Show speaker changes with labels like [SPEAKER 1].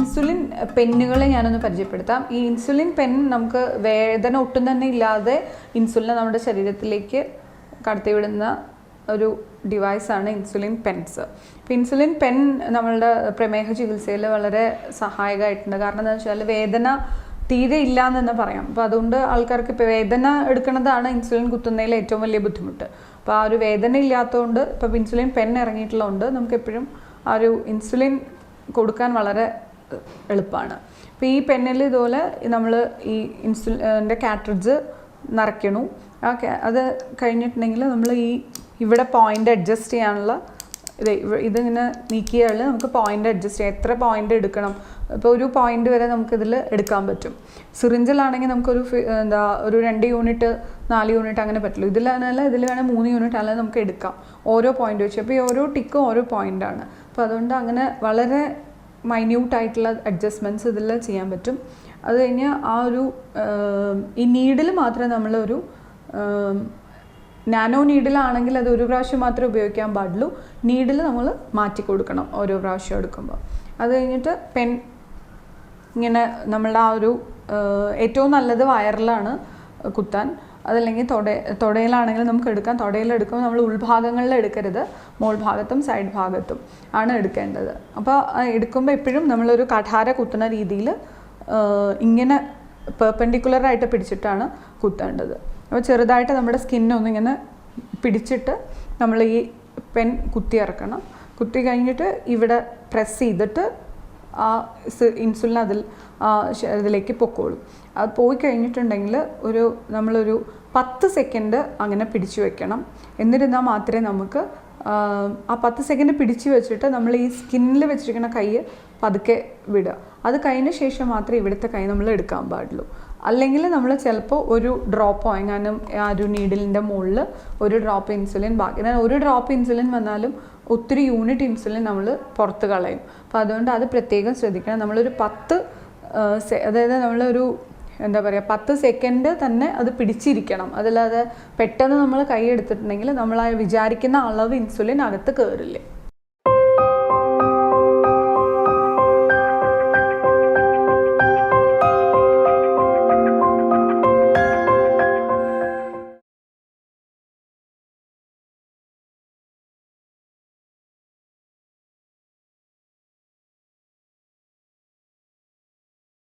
[SPEAKER 1] Insulin പെന്നുകളെ ഞാനൊന്ന് പരിചയപ്പെടുത്താം. ഈ ഇൻസുലിൻ പെൻ നമുക്ക് വേദന ഒട്ടും തന്നെ ഇല്ലാതെ ഇൻസുലിനെ നമ്മുടെ ശരീരത്തിലേക്ക് കടത്തിവിടുന്ന ഒരു ഡിവൈസാണ് ഇൻസുലിൻ പെൻസ്. ഇൻസുലിൻ പെൻ നമ്മളുടെ പ്രമേഹ ചികിത്സയിൽ വളരെ സഹായകമായിട്ടുണ്ട്. കാരണം എന്താ വെച്ചാൽ വേദന തീരെ ഇല്ല എന്ന് തന്നെ പറയാം. അപ്പോൾ അതുകൊണ്ട് ആൾക്കാർക്ക് ഇപ്പോൾ വേദന എടുക്കുന്നതാണ് ഇൻസുലിൻ കുത്തുന്നതിൽ ഏറ്റവും വലിയ ബുദ്ധിമുട്ട്. അപ്പോൾ ആ ഒരു വേദന ഇല്ലാത്തതുകൊണ്ട് ഇപ്പോൾ ഇൻസുലിൻ പെൻ ഇറങ്ങിയിട്ടുള്ളതുകൊണ്ട് നമുക്ക് എപ്പോഴും ആ ഒരു ഇൻസുലിൻ കൊടുക്കാൻ വളരെ എളുപ്പമാണ് അപ്പോൾ ഈ പെന്നിൽ ഇതുപോലെ നമ്മൾ ഈ ഇൻസുലിന്റെ കാട്രിഡ്ജ് നിറയ്ക്കണു. ആ അത് കഴിഞ്ഞിട്ടുണ്ടെങ്കിൽ നമ്മൾ ഈ ഇവിടെ പോയിന്റ് അഡ്ജസ്റ്റ് ചെയ്യാനുള്ള ഇത് ഇതിങ്ങനെ നീക്കിയാൽ നമുക്ക് പോയിന്റ് അഡ്ജസ്റ്റ് ചെയ്യാം. എത്ര പോയിന്റ് എടുക്കണം? ഇപ്പോൾ ഒരു പോയിന്റ് വരെ നമുക്കിതിൽ എടുക്കാൻ പറ്റും. സിറിഞ്ചിലാണെങ്കിൽ നമുക്കൊരു എന്താ ഒരു രണ്ട് യൂണിറ്റ് നാല് യൂണിറ്റ് അങ്ങനെ പറ്റുള്ളൂ. ഇതിലാണെങ്കിൽ ഇതിൽ വേണേൽ മൂന്ന് യൂണിറ്റ് അല്ലെങ്കിൽ നമുക്ക് എടുക്കാം. ഓരോ പോയിന്റ് വെച്ച്. അപ്പോൾ ഈ ഓരോ ടിക്കും ഓരോ പോയിന്റാണ് അപ്പോൾ അതുകൊണ്ട് അങ്ങനെ വളരെ മൈന്യൂട്ട് ആയിട്ടുള്ള അഡ്ജസ്റ്റ്മെന്റ്സ് ഇതിൽ ചെയ്യാൻ പറ്റും. അത് കഴിഞ്ഞ് ആ ഒരു ഈ നീഡിൽ മാത്രമേ നമ്മളൊരു നാനോ നീഡിലാണെങ്കിൽ അത് ഒരു പ്രാവശ്യം മാത്രമേ ഉപയോഗിക്കാൻ പാടുള്ളൂ. നീഡിൽ നമ്മൾ മാറ്റി കൊടുക്കണം ഓരോ പ്രാവശ്യം എടുക്കുമ്പോൾ. അത് കഴിഞ്ഞിട്ട് പെൻ ഇങ്ങനെ നമ്മളുടെ ആ ഒരു ഏറ്റവും നല്ലത് വയറിലാണ്. കുത്താൻ. അതല്ലെങ്കിൽ തൊടേ തൊടയിലാണെങ്കിൽ നമുക്ക് എടുക്കാം. തൊടയിലെടുക്കുമ്പോൾ നമ്മൾ ഉൾഭാഗങ്ങളിൽ എടുക്കരുത്. മോൾ ഭാഗത്തും സൈഡ് ഭാഗത്തും ആണ് എടുക്കേണ്ടത്. അപ്പോൾ എടുക്കുമ്പോൾ എപ്പോഴും നമ്മളൊരു കഠാര കുത്തുന്ന രീതിയിൽ ഇങ്ങനെ പെർപെൻഡിക്കുലറായിട്ട് പിടിച്ചിട്ടാണ് കുത്തേണ്ടത്. അപ്പോൾ ചെറുതായിട്ട് നമ്മുടെ സ്കിന്നൊന്നിങ്ങനെ പിടിച്ചിട്ട് നമ്മൾ ഈ പെൻ കുത്തി ഇറക്കണം കുത്തി കഴിഞ്ഞിട്ട് ഇവിടെ പ്രസ് ചെയ്തിട്ട് ആ ഇൻസുലിൻ അതിൽ ഇതിലേക്ക് പൊക്കോളും. അത് പോയി കഴിഞ്ഞിട്ടുണ്ടെങ്കിൽ ഒരു നമ്മളൊരു പത്ത് സെക്കൻഡ് അങ്ങനെ പിടിച്ചു വെക്കണം. എന്നിരുന്നാൽ മാത്രമേ നമുക്ക് ആ പത്ത് സെക്കൻഡ് പിടിച്ചു വെച്ചിട്ട് നമ്മൾ ഈ സ്കിന്നിൽ വെച്ചിരിക്കുന്ന കൈ പതുക്കെ വിടുക. അത് കഴിഞ്ഞ ശേഷം മാത്രമേ ഇവിടുത്തെ കൈ നമ്മൾ എടുക്കാൻ പാടുള്ളൂ. അല്ലെങ്കിൽ നമ്മൾ ചിലപ്പോൾ ഒരു ഡ്രോപ്പോ എങ്ങാനും ആ ഒരു നീഡിലിന്റെ മുകളിൽ ഒരു ഡ്രോപ്പ് ഇൻസുലിൻ ബാക്കി ഒരു ഡ്രോപ്പ് ഇൻസുലിൻ വന്നാലും ഒത്തിരി യൂണിറ്റ് ഇൻസുലിൻ നമ്മൾ പുറത്ത് കളയും. അപ്പോൾ അതുകൊണ്ട് അത് പ്രത്യേകം ശ്രദ്ധിക്കണം. നമ്മളൊരു പത്ത് അതായത് നമ്മളൊരു എന്താ പറയുക പത്ത് സെക്കൻഡ് തന്നെ അത് പിടിച്ചിരിക്കണം. അതല്ലാതെ പെട്ടെന്ന് നമ്മൾ കൈ എടുത്തിട്ടുണ്ടെങ്കിൽ നമ്മൾ വിചാരിക്കുന്ന അളവ് ഇൻസുലിൻ അകത്ത് കയറില്ല